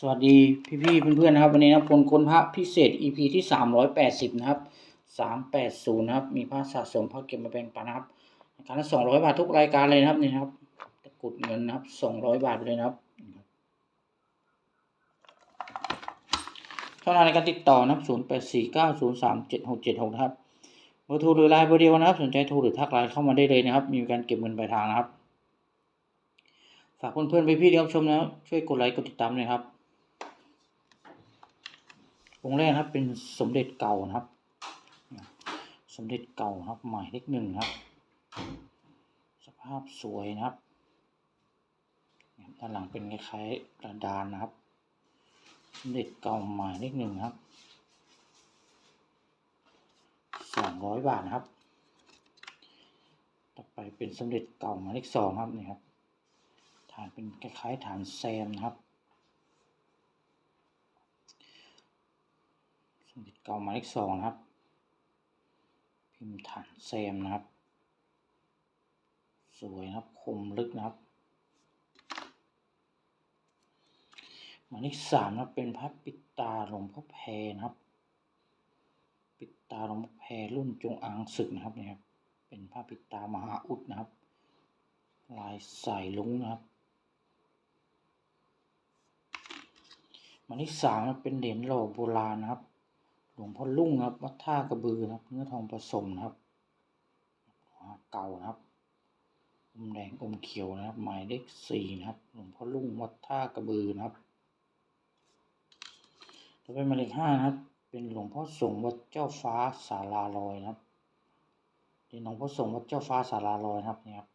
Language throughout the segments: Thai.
สวัสดีพี่ๆเพื่อนๆนะครับ วันนี้นะพลคนพระพิเศษ EP ที่สามร้อยแปดสิบนะครับสามแปดศูนย์นะครับ มีพระสะสมพระเก็บมาแบ่งปันนะครับในการละสองร้อยบาททุกรายการเลยนะครับนี่นะครับตะกรุดเงินนะครับสองร้อยบาทเลยนะครับช่องทางในการติดต่อนะครับศูนย์แปดสี่เก้าศูนย์สามเจ็ดหกเจ็ดหกนะครับเบอร์โทรหรือไลน์เบอร์เดียวนะครับ สนใจโทรหรือทักไลน์เข้ามาได้เลยนะครับ มีการเก็บเงินปลายทางนะครับ ฝากเพื่อนๆพี่ๆที่รับชมแล้วช่วยกดไลค์กดติดตามเลยครับ องค์แรกนะครับเป็นสมเด็จเก่านะครับ สมเด็จเก่านะครับหมายเลขหนึ่งครับ สภาพสวยนะครับ ด้านหลังเป็นคล้ายๆกระดานนะครับ สมเด็จเก่าหมายเลขหนึ่งครับสองร้อยบาทนะครับ ต่อไปเป็นสมเด็จเก่าหมายเลขสองครับนี่ครับฐานเป็นคล้ายๆฐานแซมนะครับ สมเด็จเก่าหมายเลขสองนะครับ พิมพ์ฐานแซมนะครับ สวยนะครับคมลึกนะครับหมายเลขสามนะเป็นพระปิดตาหลวงพ่อแพนะครับ ปิดตาหลวงพ่อแพรุ่นจงอางศึกนะครับเนี่ยครับ เป็นพระปิดตามหาอุดนะครับ ลายสายลุงนะครับหมายเลขสามนะเป็นเหรียญหล่อโบราณนะครับ หลวงพ่อลุ่งครับวัดท่ากระบือครับ เนื้อทองผสมครับเก่านะครับอมแดงอมเขียวนะครับ หมายเลขสี่นะครับ หลวงพ่อลุ่งวัดท่ากระบือนะครับต่อไปหมายเลขห้านะครับ เป็นหลวงพ่อสงฆ์วัดเจ้าฟ้าศาลาลอยนะครับเป็นหลวงพ่อสงฆ์วัดเจ้าฟ้าศาลาลอยนะครับเนี่ยครับ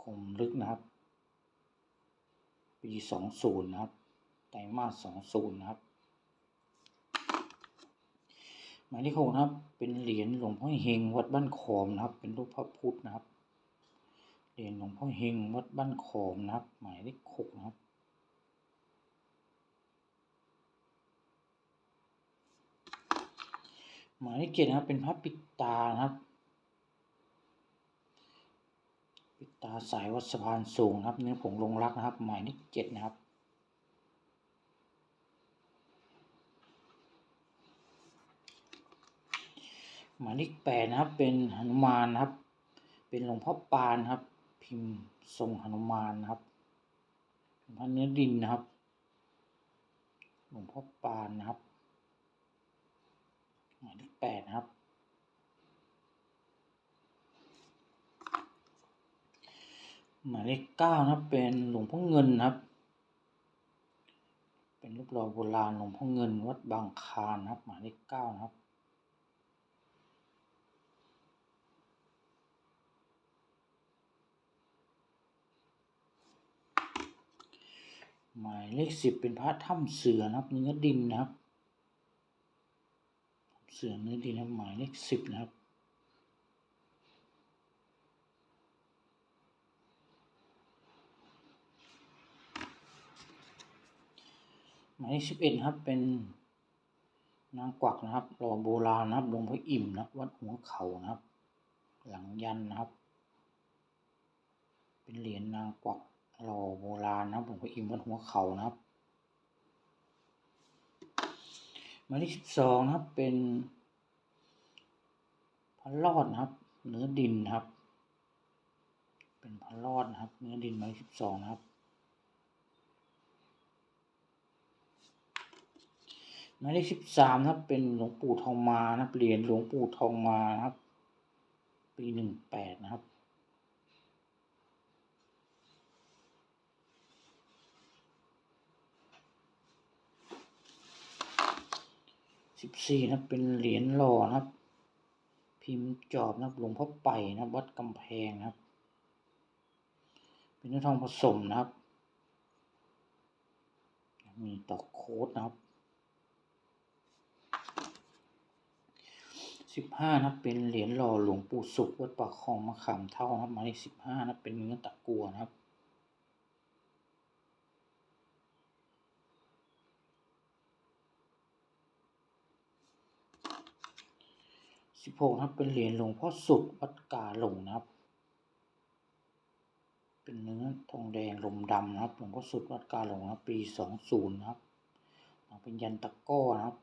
คมลึกนะครับ ปีสองศูนย์นะครับไตรมาสสองศูนย์นะครับ หมายเลขหกนะครับ เป็นเหรียญหลวงพ่อเฮงวัดบ้านขอมนะครับ เป็นรูปพระพุทธนะครับ เหรียญหลวงพ่อเฮงวัดบ้านขอมนะครับ หมายเลขหกนะครับหมายเลขเจ็ดนะครับ เป็นพระปิดตานะครับ ปิดตาสายวัดสะพานสูงนะครับ เนื้อผงลงรักนะครับ หมายเลขเจ็ดนะครับ หมายเลขแปดนะครับ เป็นหนุมานนะครับ เป็นหลวงพ่อปานครับ พิมพ์ทรงหนุมานนะครับเป็นเนื้อดินนะครับ หลวงพ่อปานนะครับหมายเลขแปดนะครับ หมายเลขเก้านะครับ เป็นหลวงพ่อเงินนะครับ เป็นรูปหล่อโบราณหลวงพ่อเงินวัดบางคานครับ หมายเลขเก้านะครับ หมายเลขสิบเป็นพระถ้ำเสือนะครับเนื้อดินนะครับ เสือเนื้อดินนะครับหมายเลขสิบนะครับหมายเลขสิบเอ็ดนะครับเป็นนางกวักนะครับหล่อโบราณนะครับหลวงพ่ออิ่มนะครับวัดหัวเขานะครับ หลังยันนะครับ เป็นเหรียญนางกวัก หล่อโบราณนะครับหลวงพ่ออิ่มวัดหัวเขานะครับหมายเลขสิบสองนะครับเป็นพระรอดนะครับ เนื้อดินครับ เป็นพระรอดนะครับ เนื้อดินหมายเลขสิบสองนะครับหมายเลขสิบสามนะครับ เป็นหลวงปู่ทองมานะครับเหรียญหลวงปู่ทองมานะครับ ปีหนึ่งแปดนะครับ สิบสี่นะเป็นเหรียญหล่อนะครับ พิมพ์จอบนะครับหลวงพ่อไปนะวัดกำแพงนะครับ เป็นเนื้อทองผสมนะครับ มีตอกโค้ดนะครับสิบห้านะเป็นเหรียญหล่อหลวงปู่สุขวัดปากคลองมะขามเท่านะครับหมายเลขสิบห้านะเป็นเนื้อตะกัวนะครับ สิบหกนะครับ เป็นเหรียญหลวงพ่อสุขวัดกาหลงนะครับ เป็นเนื้อทองแดงลมดำนะครับหลวงพ่อสุดวัดกาหลงนะปีสองศูนย์นะครับเป็นยันตะก้อนะครับ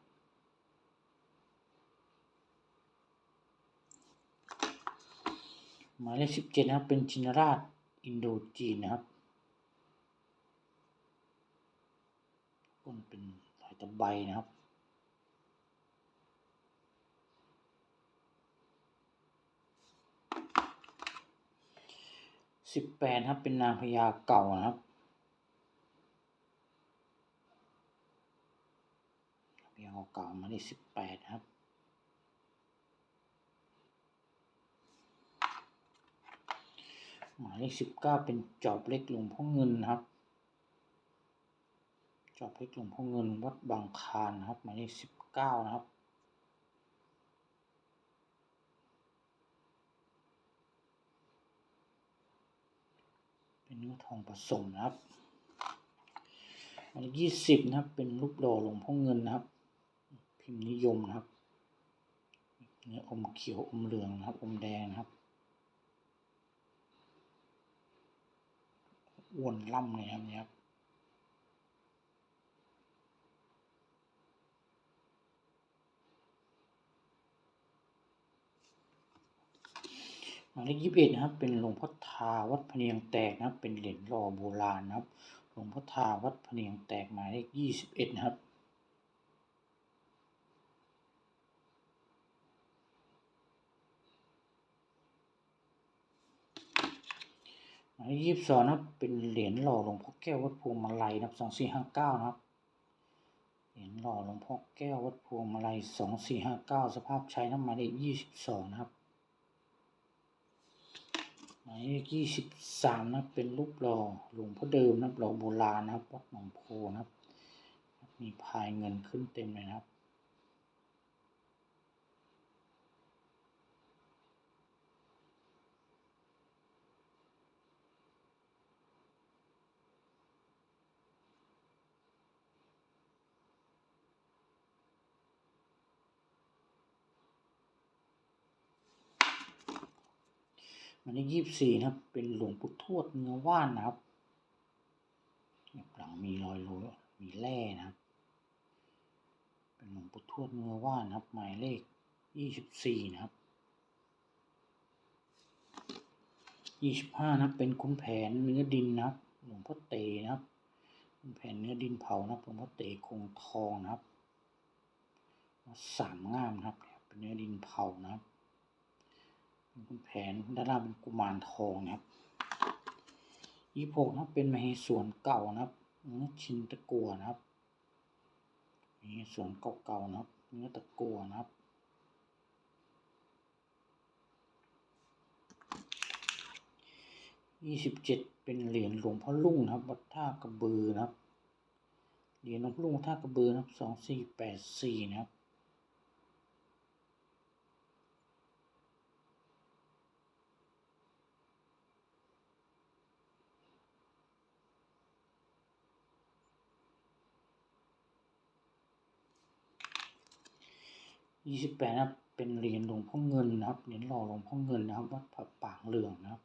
หมายเลขสิบเจ็ดนะครับ เป็นชินราชอินโดจีนนะครับก้นเป็นลายตะไบนะครับ สิบแปดครับเป็นนางพญาเก่านะครับพญาเก่ามาเลขสิบแปดครับหมายเลขสิบเก้าเป็นจอบเล็กหลวงพ่อเงินครับ จอบเล็กหลวงพ่อเงินวัดบางคานครับหมายเลขสิบเก้านะครับ เป็นเนื้อทองผสมนะครับอันยเลขยี่สิบนะครับ เป็นรูปหล่อหลวงพ่อเงินนะครับ พิมพ์นิยมนะครับเนื้ออมเขียวอมเหลืองนะครับอมแดงนะครับอ้วนล่ำเลยครับเนี่ยครับ หมายเลขยี่สิบเอ็ดนะครับ เป็นหลวงพ่อทาวัดพเนียงแตกนะครับ เป็นเหรียญหล่อโบราณนะครับ หลวงพ่อทาวัดพเนียงแตกหมายเลขยี่สิบเอ็ดนะครับหมายเลขยี่สิบสองนะครับ เป็นเหรียญหล่อหลวงพ่อแก้ววัดพวงมาลัยนะครับสองสี่ห้าเก้านะครับ เหรียญหล่อหลวงพ่อแก้ววัดพวงมาลัยสองสี่ห้าเก้าสภาพใช้น้ำหมายเลขยี่สิบสองนะครับ หมายเลขยี่สิบสามนับเป็นรูปหล่อหลวงพ่อเดิมนับหล่อโบราณนะครับวัดหนองโพนะครับ มีพายเงินขึ้นเต็มเลยนะครับ หมายเลขยี่สิบสี่นะครับ เป็นหลวงปู่ทวดเนื้อว่านนะครับหลังมีรอยโรยมีแร่นะครับ เป็นหลวงปู่ทวดเนื้อว่านนะครับ หมายเลขยี่สิบสี่นะครับยี่สิบห้านะครับเป็นคุ้มแผนเนื้อดินนะครับหลวงพ่อเตนะครับ คุ้มแผนเนื้อดินเผานะหลวงพ่อเตคงทองนะครับสามงามนะครับ เป็นเนื้อดินเผานะครับ เป็นแผนด้านล่างเป็นกุมารทองนะครับยี่หกนะเป็นมเหสวนเก่านะครับเนื้อชินตะกัวนะครับมเหสวนเก่าๆนะครับเนื้อตะกัวนะครับยี่สิบเจ็ดเป็นเหรียญหลวงพ่อลุ่งนะครับวัดท่ากระบือนะครับเหรียญหลวงพ่อลุ่งวัดท่ากระบือนะครับสองสี่แปดสี่นะครับ ยี่สิบแปดนะครับ เป็นเหรียญหลวงพ่อเงินนะครับ เหรียญหล่อหลวงพ่อเงินนะครับวัดผาปางเหลืองนะครับ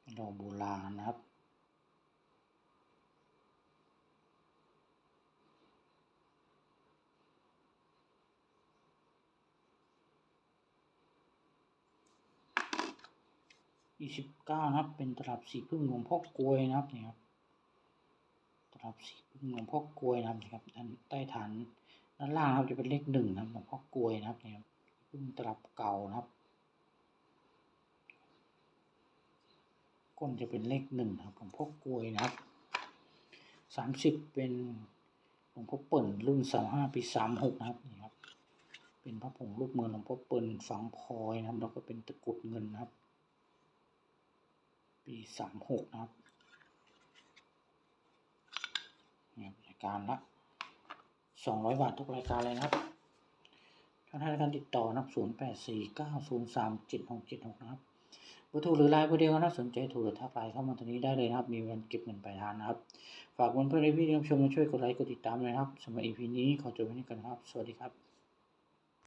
เป็นหล่อโบราณนะครับยี่สิบเก้านะครับ เป็นตลับสีพึ่งหลวงพ่อกลวยนะครับนี่ครับตลับสีพึ่งหลวงพ่อกลวยนะครับนี่ครับด้านใต้ฐาน ด้านล่างครับจะเป็นเลขหนึ่งนะครับหลวงพ่อกลวยนะครับเนี่ครับพึ่งตลับเก่านะครับ ก้นจะเป็นเลขหนึ่งนะครับหลวงพ่อกลวยนะครับสามสิบเป็นหลวงพ่อเปิ่นรุ่นสามห้าปีสามหกนะครับนี่ครับ เป็นพระผงรูปเมือหลวงพ่อเปิ่นฝังพลอยนะครับแล้วก็เป็นตะกุดเงินนะครับ ปีสามหกนะครับเนี่รายการละ สองร้อยบาททุกรายการเลยนะครับช่องทางการติดต่อนะครับศูนย์แปดสี่เก้าศูนย์สามเจ็ดหกเจ็ดหกนะครับเบอร์โทรหรือไลน์เบอร์เดียวกันนะสนใจถูกหรือทักไลน์เข้ามาตรงนี้ได้เลยนะครับ มีวันเก็บเงินปลายทางนะครับ ฝากเพื่อนเพื่อนที่ชมมาช่วยกดไลค์กดติดตามเลยครับสำหรับ EP นี้ขอจบไว้นี้กันครับ สวัสดีครับ